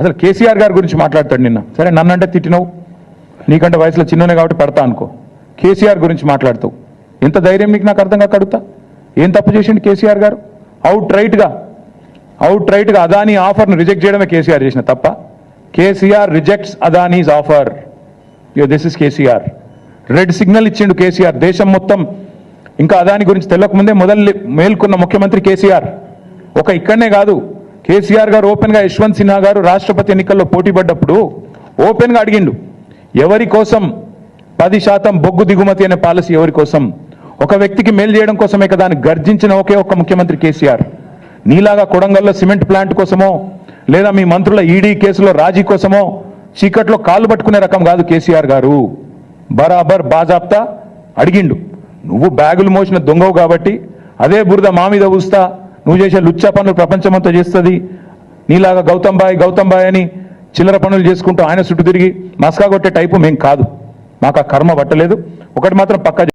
అసలు కేసీఆర్ గారి గురించి మాట్లాడతాడు నిన్న. సరే నన్నంటే తిట్టినావు? నీకంటే వయసులో చిన్ననే కాబట్టి పెడతా అనుకో. కేసీఆర్ గురించి మాట్లాడుతావు ఎంత ధైర్యం నీకు నాకు అర్థం కాక ఏం తప్పు చేసిండు కేసీఆర్ గారు? అవుట్ రైట్గా అవుట్ రైట్గా అదానీ ఆఫర్ను రిజెక్ట్ చేయడమే కేసీఆర్ చేసిన తప్ప KCR rejects Adani's offer. Yo this is KCR. Red signal ఇచ్చిండు కేసీఆర్. దేశం మొత్తం ఇంకా అదాని గురించి తెల్లకముందే మొదలు మేల్కొన్న ముఖ్యమంత్రి కేసీఆర్. ఒక ఇక్కడనే కాదు కేసీఆర్ గారు ఓపెన్గా యశ్వంత్ సిన్హా గారు రాష్ట్రపతి ఎన్నికల్లో పోటీ పడ్డప్పుడు ఓపెన్గా అడిగిండు ఎవరి కోసం పది శాతం బొగ్గు దిగుమతి అనే పాలసీ ఎవరి కోసం? ఒక వ్యక్తికి మేలు చేయడం కోసమే కదా అని గర్జించిన ఒకే ఒక్క ముఖ్యమంత్రి కేసీఆర్. నీలాగా కొడంగల్లో సిమెంట్ ప్లాంట్ కోసమో లేదా మీ మంత్రుల ఈడీ కేసులో రాజీ కోసమో చీకట్లో కాళ్ళు పట్టుకునే రకం కాదు కేసీఆర్ గారు. బరాబర్ బాజాప్తా అడిగిండు నువ్వు బ్యాగులు మోసిన దొంగవు కాబట్టి అదే బురద మా మీద ఊస్తా నువ్వు చేసే లుచ్చా పనులు ప్రపంచమంతా చేస్తుంది. నీలాగా గౌతమ్ బాయ్ గౌతమ్ బాయ్ అని చిల్లర పనులు చేసుకుంటూ ఆయన చుట్టూ తిరిగి మస్కా కొట్టే టైపు మేం కాదు. మాకు ఆ కర్మ పట్టలేదు. ఒకటి మాత్రం పక్క